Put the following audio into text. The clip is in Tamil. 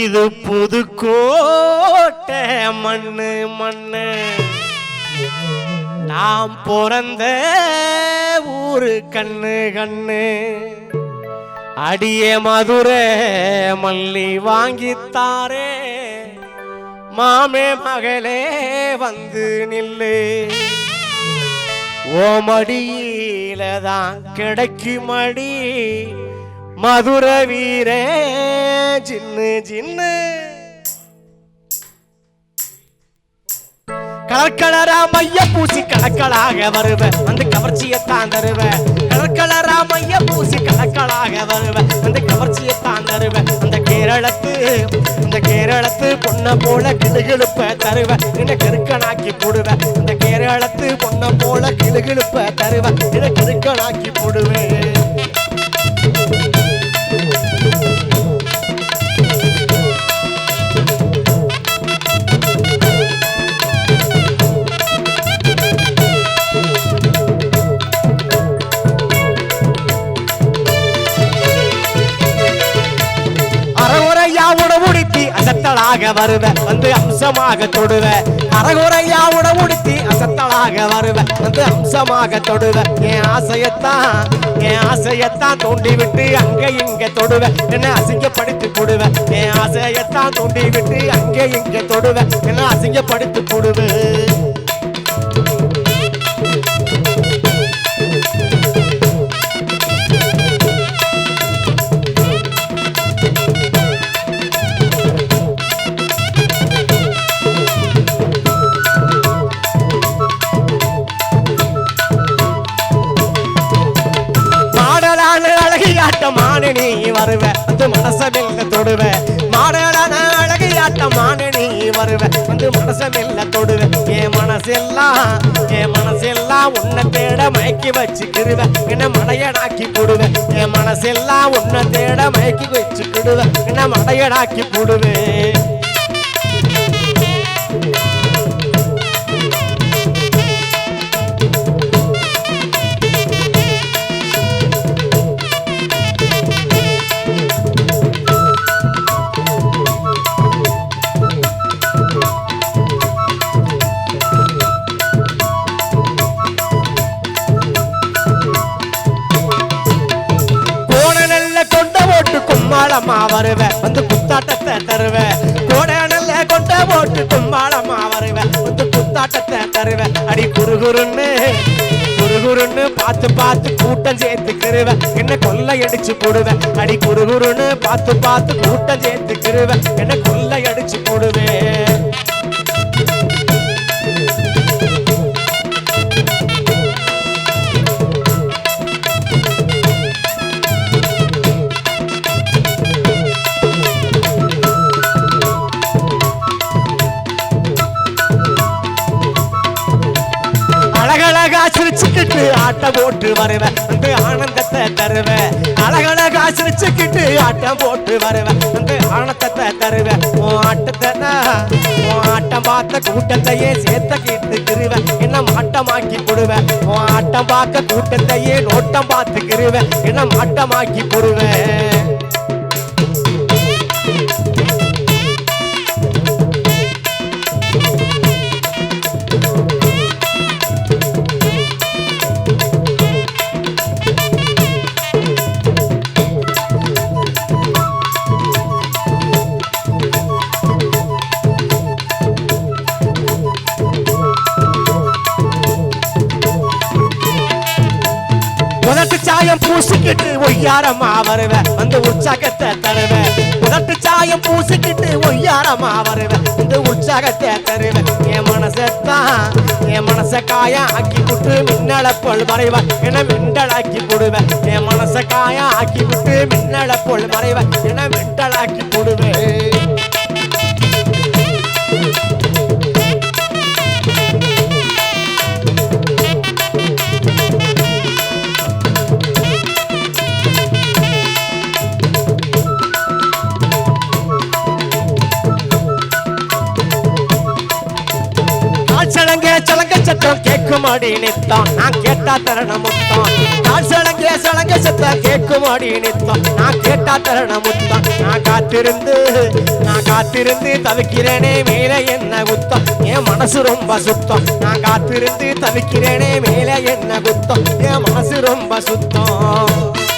இது புதுக்கோட்டை மண்ணு மண்ணு. நாம் பிறந்த ஊரு கண்ணு கண்ணு. அடிய மதுரை மல்லி வாங்கித்தாரே. மாமே மகளே வந்து நில்லு. ஓமடியில தான் கிடைக்குமடி. மதுர வீரே ஜின்னு ஜின்னு. கலர்கலரா மைய பூசி கலக்கலாக வருவ அந்த கவர்ச்சியத்தான் தருவ கலர்கலரா மைய பூசி கலக்கலாக வருவ அந்த கவர்ச்சியத்தான் தருவ அந்த கேரளத்து அந்த கேரளத்து பொண்ண போல கிளுகிழுப்ப தருவ என்ன கருக்கனாக்கி போடுவ அந்த கேரளத்து பொண்ண போல கிளுகிழுப்ப தருவ என்ன கருக்கனாக்கி போடுவேன். அசத்தலாக வருவ வந்து அம்சமாக தொடுவ. அறகுறையா உடவுடுத்தி அசத்தலாக வருவ வந்து அம்சமாக தொடுவ. என் ஆசையத்தான் என் ஆசையத்தான் தூண்டி விட்டு அங்க இங்க தொடுவ. என்ன அசிங்கப்படுத்தி போடுவ என் ஆசையத்தான் தூண்டி விட்டு அங்க இங்க தொடுவ. என்ன அசிங்கப்படுத்தி போடுவேன் நீ வருவ வந்து மனசமெல்ல தொடுவ. மாடலான அழகியாட்டமான நீ வருவ வந்து மனசமெல்ல தொடுவ. என் மனசெல்லாம் என் மனசெல்லாம் உன்னை தேட மயக்கி வச்சுக்கிடுவ. என்ன மடையடாக்கி போடுவ என் மனசெல்லாம் உன்னை தேட மயக்கி வச்சுக்கிடுவ. என்ன மடையடாக்கி போடுவேன் கும்பாளமா வருவ. வந்து குத்தாட்டத்தை தருவ. கோடநல்ல கொண்ட போட்டு கும்பாளமா வருவ. வந்து குத்தாட்டத்தை தருவ. அடி குறுகுறுன்னு குறுகுறுன்னு பார்த்து பார்த்து கூட்டம் சேர்த்துக்கிருவ என்ன கொள்ளை அடிச்சு போடுவ. அடி குருகுருன்னு பார்த்து பார்த்து கூட்டம் சேர்த்துக்கிருவ என்ன கொள்ளை அடிச்சு போடுவேன் ஆட்டம் போட்டு வருவேன் வந்து ஆனந்தத்தை தருவேன். அழகழகா வச்சுக்கிட்டு ஆட்டம் போட்டு வருவேன் வந்து ஆனந்தத்தை தருவேன். உன் ஆட்டத்தை உன் ஆட்டம் பார்த்த கூட்டத்தையே சேர்த்த கேட்டுக்கிருவேன் என்ன மாட்டமாக்கி போடுவேன் உன் ஆட்டம் பார்க்க கூட்டத்தையே நோட்டம் பார்த்துக்கிருவேன் என்ன மாட்டமாக்கி போடுவேன்? உதட்டு சாயம் பூசிக்கிட்டு ஒய்யாரமா வருவேன் வந்து உற்சாகத்தை தருவேன் உதட்டு சாயம் பூசிக்கிட்டு ஒய்யாரமா வருவேன் இந்த உற்சாகத்தை தருவேன் என் மனசத்தான் என் மனச காயம் ஆக்கி விட்டு மின்னல போல் மறைவ. என மிண்டலாக்கி போடுவேன். என் மனச காயம் ஆக்கி விட்டு மின்னல போல் மறைவ. என மின்னலாக்கி போடுவேன். கால் சலங்க சத்தம் கேட்கும் அடி நித்தம். நான் கேட்டா தரண முத்தம் கால் சலங்க சலங்க சத்தம் கேட்குமாடி நித்தம். நான் கேட்டா தரண முத்தம் நான் காத்திருந்து நான் காத்திருந்து தவிக்கிறேனே மேலே என்ன குத்தம்? என் மனசு ரொம்ப சுத்தம். நான் காத்திருந்து தவிக்கிறேனே மேலே என்ன குத்தம்? என் மனசு ரொம்ப சுத்தம்.